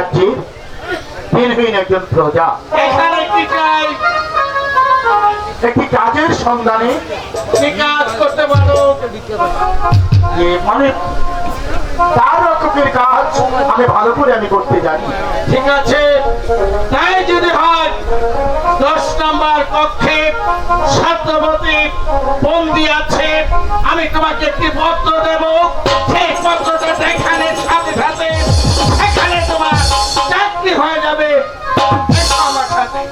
রাজ্যের দিনহীন একজন প্রজা। একটি কাজের সন্ধানে কাজ করতে পারো? মানে তার রকমের কাজ আমি ভালো করে আমি করতে জানি। ঠিক আছে। তাই যদি হয় দশ নম্বর কক্ষে বন্দি আছে আমি তোমাকে একটি পত্র দেব। সেই পত্রটা দেখানোর সাথে সাথে আমার সাথে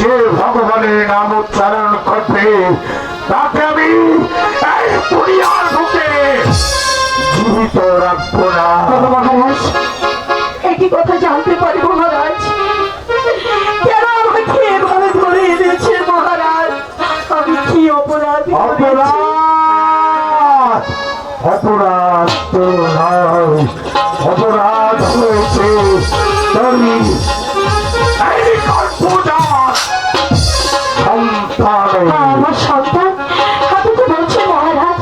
যে ভগবানের নাম উচ্চারণ করবে তাকে আমি এই দুনিয়ার বুকে জীবিত রাখব না। আমার সন্তান। আপনি তো বলছেন মহারাজ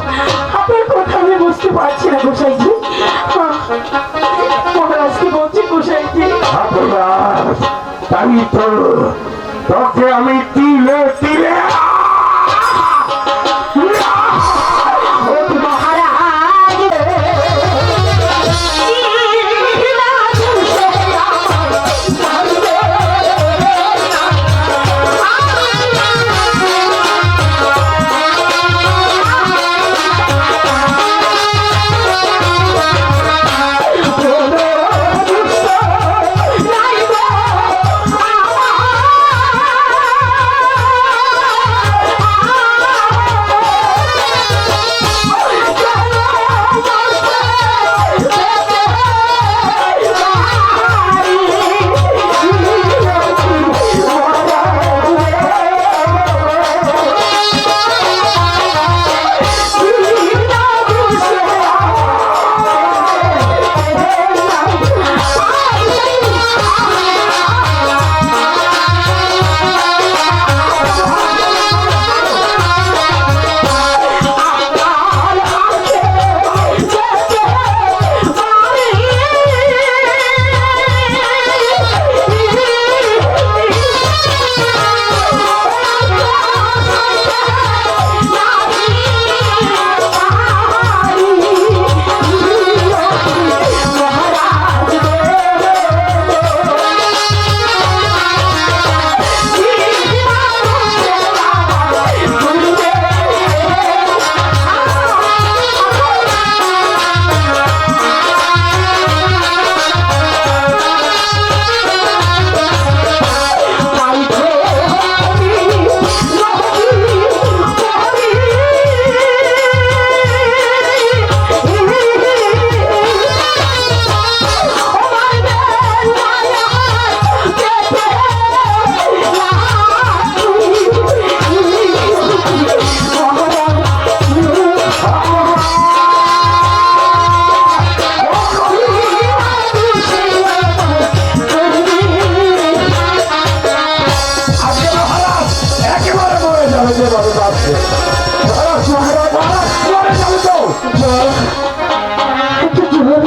আপনার কথা আমি বুঝতে পারছি না গোসাইজি। মহারাজকে বলছি বলছে গোসাইজি। আমি তাই তো তোকে আমি তিলে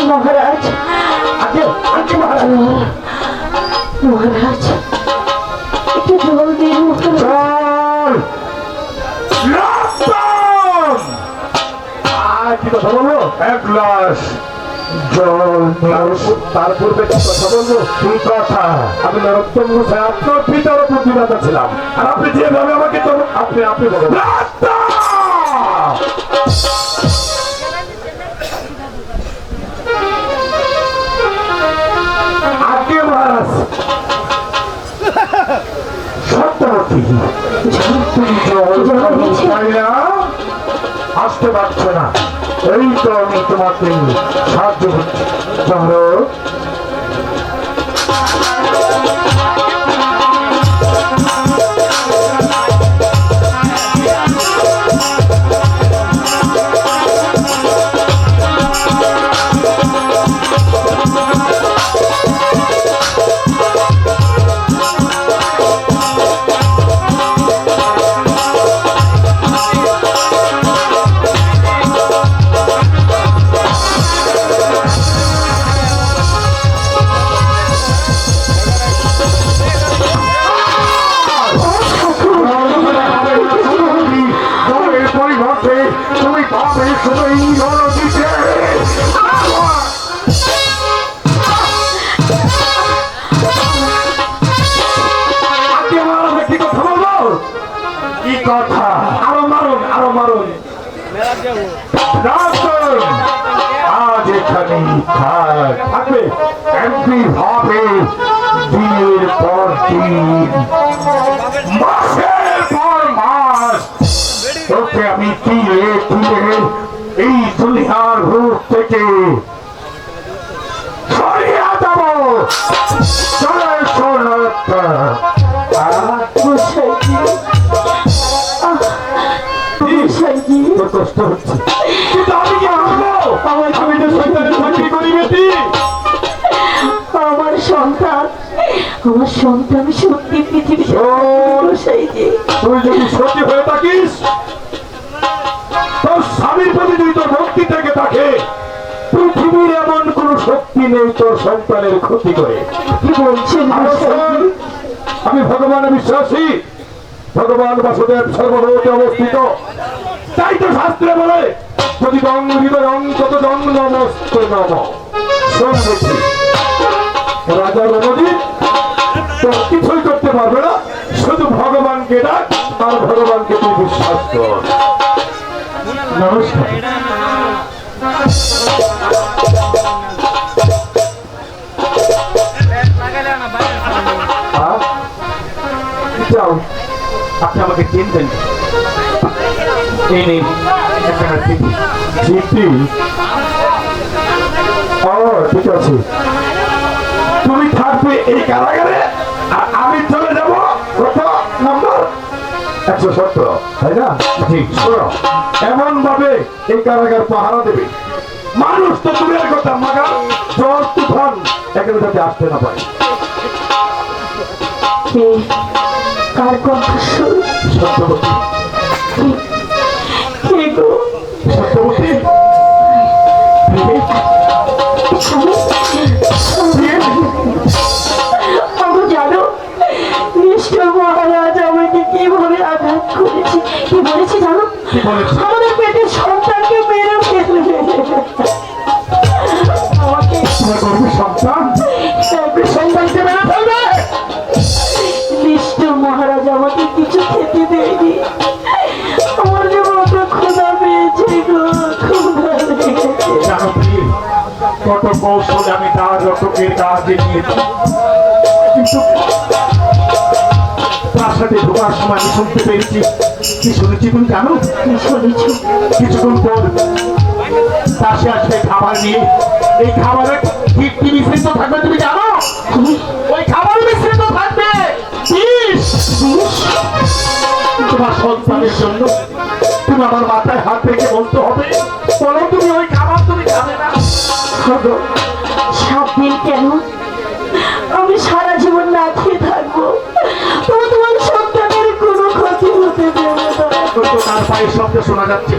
মহারাজ মহারাজ। একটু জল কি কথা বলল এক গ্লাস তার পূর্বে কথা বলব? কি কথা? আমি নরোত্তম গোসাই আপনার পিতার উপর ছিলাম। আর আপনি যেভাবে আমাকে আপনি আপনি বলেন। আসতে পারছ না। এই তো আমি তোমাকে সাহায্য করছি। ধরো দলের কথা আরও মারুন আরও মারুন আজ এখানে থাক থাকবে এমপি হবে দিনের পর দিন মাসের পর মাস তোকে আমি থেকে সরিয়ে দেবো। চলে তোর কষ্ট হচ্ছে। কিন্তু আমি কি আমি তো সন্তানের চাকরি করি বেটি। আমার সন্তান আমার সন্তান সত্যি পৃথিবী তুই যদি সত্যি হয়ে থাকিস তোর স্বামীর প্রতি যদি তোর ভক্তি থেকে থাকে পৃথিবীর এমন কোন শক্তি নেই তোর সন্তানের ক্ষতি করে। কি বলছেন আমি ভগবানে বিশ্বাসী। ভগবান বাসুদেব সর্বভৌতে অবস্থিত। তাই তো শাস্ত্রে বলে যদি হৃদয় নমস্ত নম। শোন রাজা তো কিছুই করতে পারবে না। শুধু ভগবানকে ডাক আর ভগবানকে তুই বিশ্বাস কর। নমস্কার। যাও আপনি আমাকে চিনতেন এই নিন একখানা চিঠি চিঠি ও ঠিক আছে। তুমি থাকবে এই কারাগারে আর আমি চলে যাব কত নম্বর। একশো সত্তর তাই না? ঠিক শোনো এমন ভাবে এই কারাগার পাহারা দেবে। মানুষ তো দূরের কথা মাগা জল তুফান এখানে যাতে আসতে না পারে। কার কণ্ঠস্বর সত্যবতী কে- গো সত্যবতী মহারাজ আঘাত করেছে কি বলেছে জানো? আমাদের পেটের সন্তানকে মেরে ফেলবে কত কৌশল আমি তার কিন্তু তার সাথে ঢোকার সময় আমি শুনতে পেরেছি। কি শুনেছি তুমি জানো? কি শুনেছ। কিছুক্ষণ পর পাশে আসবে খাবার নিয়ে। এই খাবারে কি কি মিশ্রিত থাকবে তুমি জানো? ওই খাবার মিশ্রিত থাকবে। বিষ। তোমার সন্তানের জন্য তুমি আমার মাথায় হাত রেখে বলতে হবে। পায়ের শব্দ শোনা যাচ্ছে।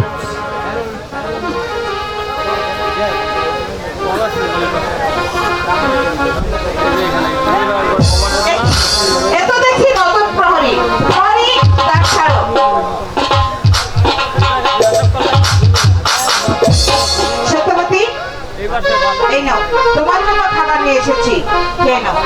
এই নাও। তোমার জন্য খাবার নিয়ে এসেছি। খেয়ে নাও।